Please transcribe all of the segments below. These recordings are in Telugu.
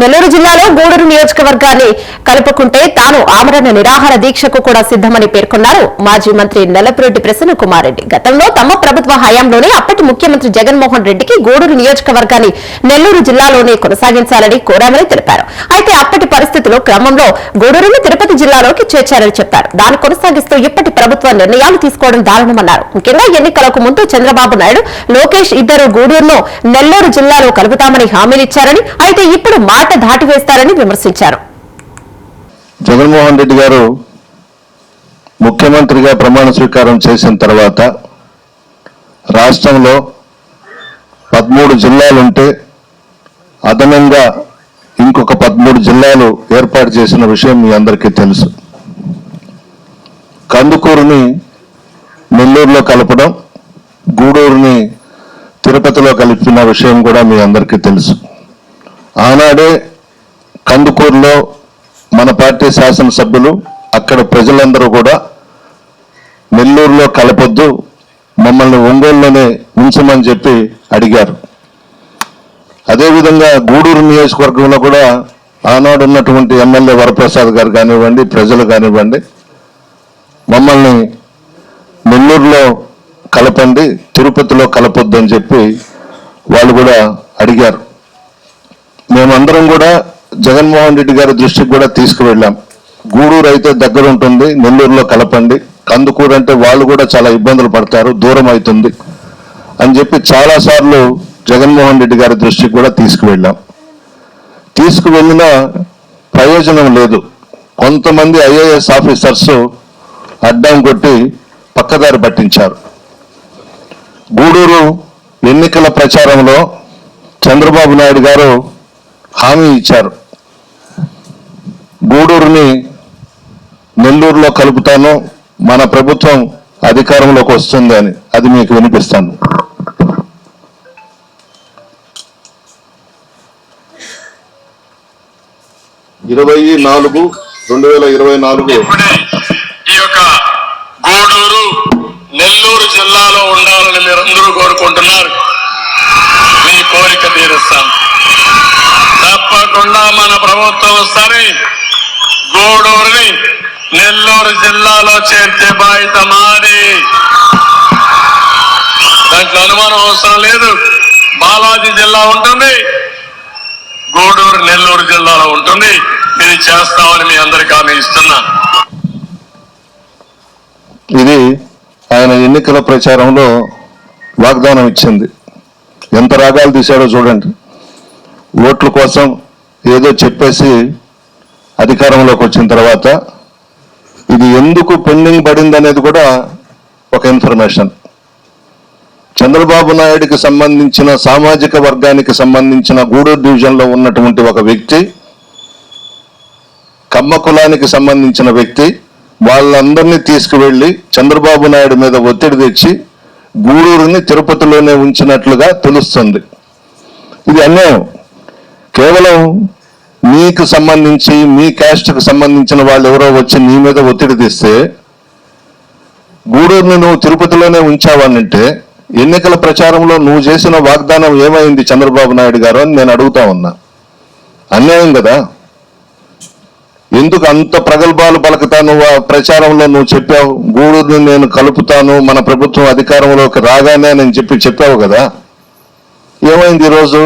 నెల్లూరు జిల్లాలో గూడూరు నియోజకవర్గాన్ని కలుపుకుంటే తాను ఆమరణ నిరాహార దీక్షకు కూడా సిద్దమని పేర్కొన్నారు మాజీ మంత్రి నల్లపురెడ్డి ప్రసన్న కుమార్ రెడ్డి. గతంలో తమ ప్రభుత్వ హయాంలోనే అప్పటి ముఖ్యమంత్రి జగన్మోహన్ రెడ్డికి గూడూరు నియోజకవర్గాన్ని నెల్లూరు జిల్లాలోనే కొనసాగించాలని కోరామని తెలిపారు. అయితే అప్పటి పరిస్థితుల్లో క్రమంలో గూడూరుని తిరుపతి జిల్లాలోకి చేర్చారని చెప్పారు. దాన్ని కొనసాగిస్తూ ఇప్పటి ప్రభుత్వ నిర్ణయాలు తీసుకోవడం దారుణమన్నారు. ముఖ్యంగా ఎన్నికలకు ముందు చంద్రబాబు నాయుడు లోకేష్ ఇద్దరు గూడూరును నెల్లూరు జిల్లాలో కలుపుతామని హామీలిచ్చారని అయితే ఇప్పుడు మాట దాటివేస్తారని విమర్శించారు. జగన్మోహన్ రెడ్డి గారు ముఖ్యమంత్రిగా ప్రమాణ స్వీకారం చేసిన తర్వాత రాష్ట్రంలో పదమూడు జిల్లాలుంటే అదనంగా ఇంకొక పదమూడు జిల్లాలు ఏర్పాటు చేసిన విషయం మీ అందరికీ తెలుసు. కందుకూరుని నెల్లూరులో కలపడం గూడూరుని తిరుపతిలో కలిపిన విషయం కూడా మీ అందరికీ తెలుసు. ఆనాడే కందుకూరులో మన పార్టీ శాసనసభ్యులు అక్కడ ప్రజలందరూ కూడా నెల్లూరులో కలపొద్దు మమ్మల్ని ఒంగోలులోనే ఉంచమని చెప్పి అడిగారు. అదేవిధంగా గూడూరు నియోజకవర్గంలో కూడా ఆనాడు ఉన్నటువంటి ఎమ్మెల్యే వరప్రసాద్ గారు కానివ్వండి ప్రజలు కానివ్వండి మమ్మల్ని నెల్లూరులో కలపండి తిరుపతిలో కలపొద్దు అని చెప్పి వాళ్ళు కూడా అడిగారు. మేమందరం కూడా జగన్మోహన్ రెడ్డి గారి దృష్టికి కూడా తీసుకువెళ్ళాం. గూడూరు అయితే దగ్గర ఉంటుంది నెల్లూరులో కలపండి. కందుకూరు అంటే వాళ్ళు కూడా చాలా ఇబ్బందులు పడతారు దూరం అవుతుంది అని చెప్పి చాలా సార్లు జగన్మోహన్ రెడ్డి గారి దృష్టికి కూడా తీసుకువెళ్ళాం. తీసుకువెళ్ళిన ప్రయోజనం లేదు. కొంతమంది ఐఏఎస్ ఆఫీసర్స్ అడ్డం కొట్టి పక్కదారి పట్టించారు. గూడూరు ఎన్నికల ప్రచారంలో చంద్రబాబు నాయుడు గారు హామీ ఇచ్చారు. గూడూరుని నెల్లూరులో కలుపుతాను. మన ప్రభుత్వం అధికారంలోకి వస్తుంది అని. అది మీకు వినిపిస్తాను. ఇరవై నాలుగు రెండు వేల ఇరవై నాలుగు. ఈ యొక్క గూడూరు నెల్లూరు జిల్లాలో ఉండాలని మీరందరూ కోరుకుంటున్నారు. కాకుండా మన ప్రభుత్వం సరే. గూడూరుని నెల్లూరు జిల్లాలో చేర్చే బాధ్యత మాది. దాంట్లో అనుమానం అవసరం లేదు. బాలాజీ జిల్లా ఉంటుంది. గూడూరు నెల్లూరు జిల్లాలో ఉంటుంది. ఇది చేస్తామని మీ అందరికీ హామీ ఇస్తున్నా. ఇది ఆయన ఎన్నికల ప్రచారంలో వాగ్దానం ఇచ్చింది. ఎంత రాగాలు తీశాడో చూడండి. ఓట్ల కోసం ఏదో చెప్పేసి అధికారంలోకి వచ్చిన తర్వాత ఇది ఎందుకు పెండింగ్ పడింది అనేది కూడా ఒక ఇన్ఫర్మేషన్. చంద్రబాబు నాయుడికి సంబంధించిన సామాజిక వర్గానికి సంబంధించిన గూడూరు డివిజన్లో ఉన్నటువంటి ఒక వ్యక్తి కమ్మ కులానికి సంబంధించిన వ్యక్తి వాళ్ళందరినీ తీసుకువెళ్ళి చంద్రబాబు నాయుడు మీద ఒత్తిడి తెచ్చి గూడూరుని తిరుపతిలోనే ఉంచినట్లుగా తెలుస్తుంది. ఇది అన్యాయం. కేవలం మీకు సంబంధించి మీ క్యాస్ట్కు సంబంధించిన వాళ్ళు ఎవరో వచ్చి నీ మీద ఒత్తిడి తెస్తే గూడూరుని నువ్వు తిరుపతిలోనే ఉంచావనంటే ఎన్నికల ప్రచారంలో నువ్వు చేసిన వాగ్దానం ఏమైంది చంద్రబాబు నాయుడు గారు అని నేను అడుగుతా ఉన్నా. అన్యాయం కదా? ఎందుకు అంత ప్రగల్భాలు పలుకుతాను? ప్రచారంలో నువ్వు చెప్పావు గూడూరుని నేను కలుపుతాను మన ప్రభుత్వం అధికారంలోకి రాగానే నేను చెప్పి చెప్పావు కదా? ఏమైంది ఈరోజు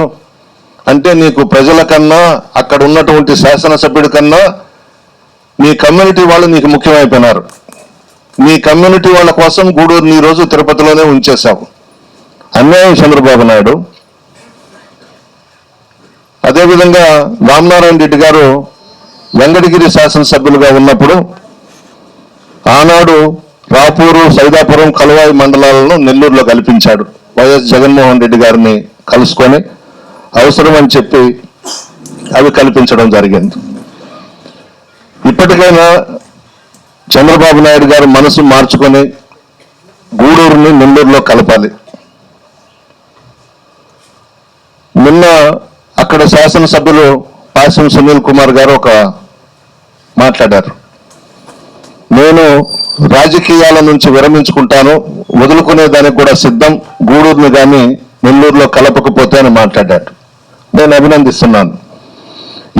అంటే నీకు ప్రజల కన్నా అక్కడ ఉన్నటువంటి శాసనసభ్యుడి కన్నా మీ కమ్యూనిటీ వాళ్ళు నీకు ముఖ్యమైపోయినారు. మీ కమ్యూనిటీ వాళ్ళ కోసం గూడూరు నీ రోజు తిరుపతిలోనే ఉంచేశావు. అన్యాయం చంద్రబాబు నాయుడు. అదేవిధంగా రామనారాయణ రెడ్డి గారు వెంకటగిరి శాసనసభ్యులుగా ఉన్నప్పుడు ఆనాడు రాపూరు సైదాపురం కలువాయి మండలాలను నెల్లూరులో కల్పించాడు. వైఎస్ జగన్మోహన్ రెడ్డి గారిని కలుసుకొని అవసరం అని చెప్పి అవి కల్పించడం జరిగింది. ఇప్పటికైనా చంద్రబాబు నాయుడు గారు మనసు మార్చుకొని గూడూరుని నెల్లూరులో కలపాలి. నిన్న అక్కడ శాసనసభ్యులు పాసం సునీల్ కుమార్ గారు ఒక మాట్లాడారు. నేను రాజకీయాల నుంచి విరమించుకుంటాను వదులుకునే దానికి కూడా సిద్ధం గూడూరుని కానీ నెల్లూరులో కలపకపోతే అని మాట్లాడాడు నేను అభినందిస్తున్నాను.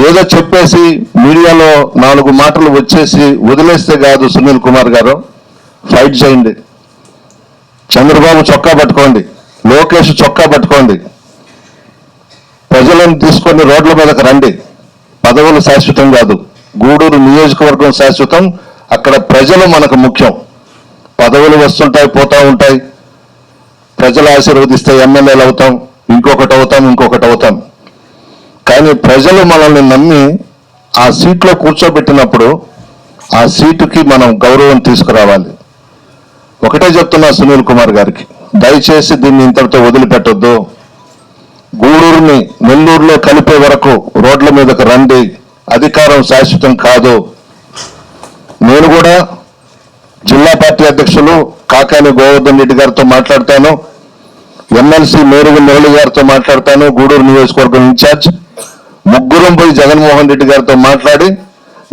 ఏదో చెప్పేసి మీడియాలో నాలుగు మాటలు వచ్చేసి వదిలేస్తే కాదు సునీల్ కుమార్ గారు. ఫైట్ చేయండి. చంద్రబాబు చొక్కా పట్టుకోండి. లోకేష్ చొక్కా పట్టుకోండి. ప్రజలను తీసుకొని రోడ్ల మీదకి రండి. పదవులు శాశ్వతం కాదు. గూడూరు నియోజకవర్గం శాశ్వతం. అక్కడ ప్రజలు మనకు ముఖ్యం. పదవులు వస్తుంటాయి పోతూ ఉంటాయి. ప్రజలు ఆశీర్వదిస్తే ఎమ్మెల్యేలు అవుతాం. ఇంకొకటి అవుతాం ఇంకొకటి అవుతాం. కానీ ప్రజలు మనల్ని నమ్మి ఆ సీట్లో కూర్చోబెట్టినప్పుడు ఆ సీటుకి మనం గౌరవం తీసుకురావాలి. ఒకటే చెప్తున్నా సునీల్ కుమార్ గారికి దయచేసి దీన్ని ఇంతటితో వదిలిపెట్టొద్దు. గూడూరుని నెల్లూరులో కలిపే వరకు రోడ్ల మీదకు రండి. అధికారం శాశ్వతం కాదు. నేను కూడా జిల్లా పార్టీ అధ్యక్షులు కాకాని గోవర్ధన్ రెడ్డి గారితో మాట్లాడతాను. ఎమ్మెల్సీ మేరుగు మురళి గారితో మాట్లాడతాను. గూడూరు నియోజకవర్గం ఇన్ఛార్జ్ ముగ్గురం పోయి జగన్మోహన్ రెడ్డి గారితో మాట్లాడి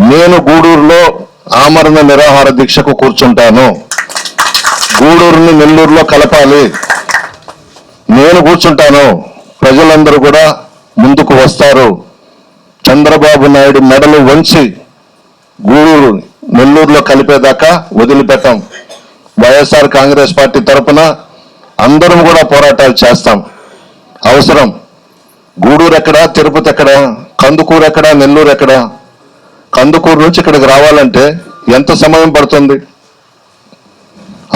నేను గూడూరులో ఆమరణ నిరాహార దీక్షకు కూర్చుంటాను. గూడూరుని నెల్లూరులో కలపాలి. నేను కూర్చుంటాను. ప్రజలందరూ కూడా ముందుకు వస్తారు. చంద్రబాబు నాయుడు మెడలు వంచి గూడూరు నెల్లూరులో కలిపేదాకా వదిలిపెట్టాం. వైఎస్ఆర్ కాంగ్రెస్ పార్టీ తరపున అందరం కూడా పోరాటాలు చేస్తాం. అవసరం. గూడూరు ఎక్కడా తిరుపతి ఎక్కడా కందుకూరు ఎక్కడా నెల్లూరు ఎక్కడా? కందుకూరు నుంచి ఇక్కడికి రావాలంటే ఎంత సమయం పడుతుంది?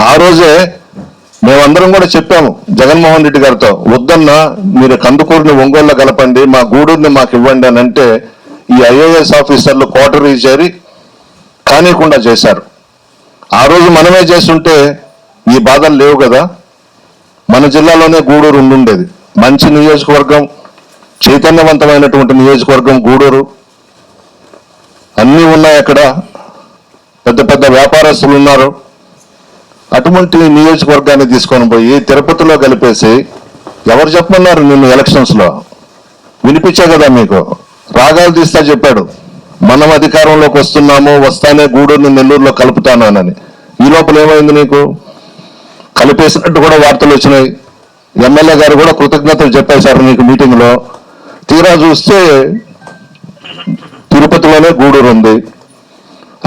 ఆ రోజే మేమందరం కూడా చెప్పాము జగన్మోహన్ రెడ్డి గారితో వద్దన్నా మీరు కందుకూరుని ఒంగోలులో కలపండి మా గూడూరుని మాకు ఇవ్వండి అని అంటే ఈ ఐఏఎస్ ఆఫీసర్లు క్వార్టరీ చేరి కానీయకుండా చేశారు. ఆ రోజు మనమే చేస్తుంటే ఈ బాధలు లేవు కదా? మన జిల్లాలోనే గూడూరు ఉండుండేది. మంచి నియోజకవర్గం చైతన్యవంతమైనటువంటి నియోజకవర్గం గూడూరు. అన్నీ ఉన్నాయి అక్కడ. పెద్ద పెద్ద వ్యాపారస్తులు ఉన్నారు. అటువంటి నియోజకవర్గాన్ని తీసుకొని పోయి తిరుపతిలో కలిపేసి ఎవరు చెప్పమన్నారు నిన్ను ఎలక్షన్స్లో? వినిపించా వినిపించే కదా మీకు? రాగాలు తీస్తా చెప్పాడు. మనం అధికారంలోకి వస్తున్నాము వస్తానే గూడూరుని నెల్లూరులో కలుపుతానని ఈ లోపల ఏమైంది నీకు? కలిపేసినట్టు కూడా వార్తలు వచ్చినాయి. ఎమ్మెల్యే గారు కూడా కృతజ్ఞతలు చెప్పేశారు నీకు మీటింగ్లో. తీరా చూస్తే తిరుపతిలోనే గూడూరు ఉంది.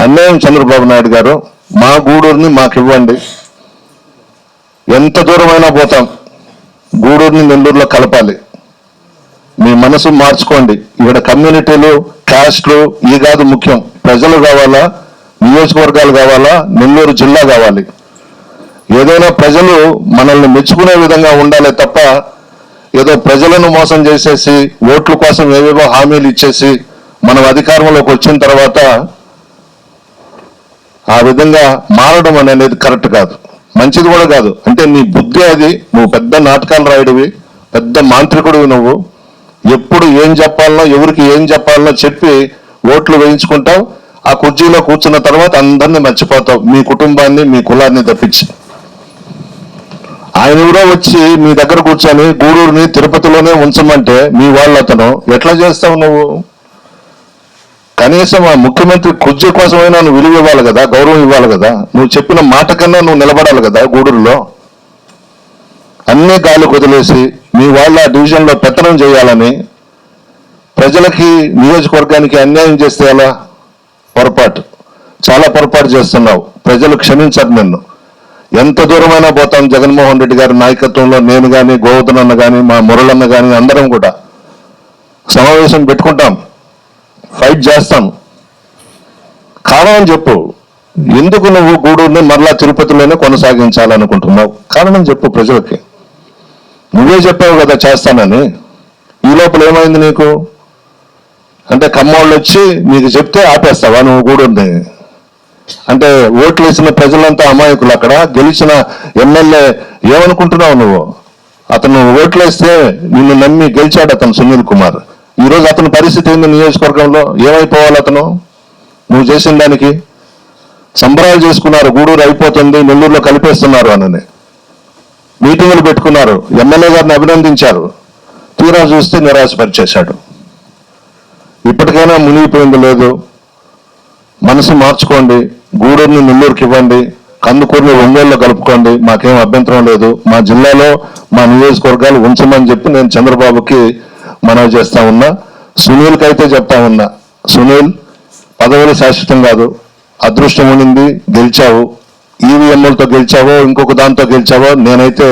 అన్యాయం చంద్రబాబు నాయుడు గారు మా గూడూరుని మాకు ఇవ్వండి. ఎంత దూరమైనా పోతాం. గూడూరుని నెల్లూరులో కలపాలి. మీ మనసు మార్చుకోండి. ఇక్కడ కమ్యూనిటీలు క్యాస్ట్లు ఈ కాదు ముఖ్యం. ప్రజలు కావాలా నియోజకవర్గాలు కావాలా నెల్లూరు జిల్లా కావాలి. ఏదైనా ప్రజలు మనల్ని మెచ్చుకునే విధంగా ఉండాలి తప్ప ఏదో ప్రజలను మోసం చేసేసి ఓట్ల కోసం ఏవేవో హామీలు ఇచ్చేసి మనం అధికారంలోకి వచ్చిన తర్వాత ఆ విధంగా మారడం అనేది కరెక్ట్ కాదు. మంచిది కూడా కాదు. అంటే నీ బుద్ధి అది. నువ్వు పెద్ద నాటకాలు రాయడివి పెద్ద మాంత్రికుడివి నువ్వు. ఎప్పుడు ఏం చెప్పాలనో ఎవరికి ఏం చెప్పాలనో చెప్పి ఓట్లు వేయించుకుంటావు. ఆ కుర్చీలో కూర్చున్న తర్వాత అందరినీ మర్చిపోతావు. మీ కుటుంబాన్ని మీ కులాన్ని తప్పించి. ఆయన కూడా వచ్చి మీ దగ్గర కూర్చొని గూడూరుని తిరుపతిలోనే ఉంచమంటే మీ వాళ్ళు అతను ఎట్లా చేస్తావు నువ్వు? కనీసం ఆ ముఖ్యమంత్రి కుర్చీ కోసమైనా నువ్వు విలువ ఇవ్వాలి కదా గౌరవం ఇవ్వాలి కదా నువ్వు చెప్పిన మాట కన్నా నువ్వు నిలబడాలి కదా గూడూరులో? అన్ని గాలి కుదిలేసి మీ వాళ్ళ ఆ డివిజన్లో పెత్తనం చేయాలని ప్రజలకి నియోజకవర్గానికి అన్యాయం చేస్తే ఎలా? పొరపాటు. చాలా పొరపాటు చేస్తున్నావు. ప్రజలు క్షమించరు నిన్ను. ఎంత దూరమైనా పోతాం జగన్మోహన్ రెడ్డి గారి నాయకత్వంలో నేను కానీ గోవర్ధనన్న కానీ మా మురళన్న కానీ అందరం కూడా సమావేశం పెట్టుకుంటాం. ఫైట్ చేస్తాం. కారణం చెప్పు. ఎందుకు నువ్వు గూడూరుని మరలా తిరుపతిలోనే కొనసాగించాలనుకుంటున్నావు? కారణం చెప్పు ప్రజలకి. నువ్వే చెప్పావు కదా చేస్తానని. ఈ లోపల ఏమైంది నీకు? అంటే కమ్మోళ్ళు వచ్చి నీకు చెప్తే ఆపేస్తావా నువ్వు గూడూరుని? అంటే ఓట్లు వేసిన ప్రజలంతా అమాయకులు అక్కడ. గెలిచిన ఎమ్మెల్యే ఏమనుకుంటున్నావు నువ్వు? అతను ఓట్లు వేస్తే నిన్ను నమ్మి గెలిచాడు అతను సునీల్ కుమార్. ఈ రోజు అతని పరిస్థితి ఏంది నియోజకవర్గంలో? ఏమైపోవాలి అతను? నువ్వు చేసిన దానికి? సంబరాలు చేసుకున్నారు గూడూరు అయిపోతుంది నెల్లూరులో కలిపేస్తున్నారు అనని మీటింగులు పెట్టుకున్నారు ఎమ్మెల్యే గారిని అభినందించారు. తీరా చూస్తే నిరాశపరిచేశాడు. ఇప్పటికైనా మునిగిపోయింది లేదు. మనసు మార్చుకోండి. గూడూరుని నెల్లూరుకి ఇవ్వండి కందుకూరుని ఒంగోలులో కలుపుకోండి మాకేం అభ్యంతరం లేదు. మా జిల్లాలో మా నియోజకవర్గాలు ఉంచమని చెప్పి నేను చంద్రబాబుకి మనవి చేస్తా ఉన్నా. సునీల్కి అయితే చెప్తా ఉన్నా. సునీల్ పదవులు శాశ్వతం కాదు. అదృష్టం ఉండింది గెలిచావు. ఈవీఎంలతో గెలిచావో ఇంకొక దాంతో గెలిచావో నేనైతే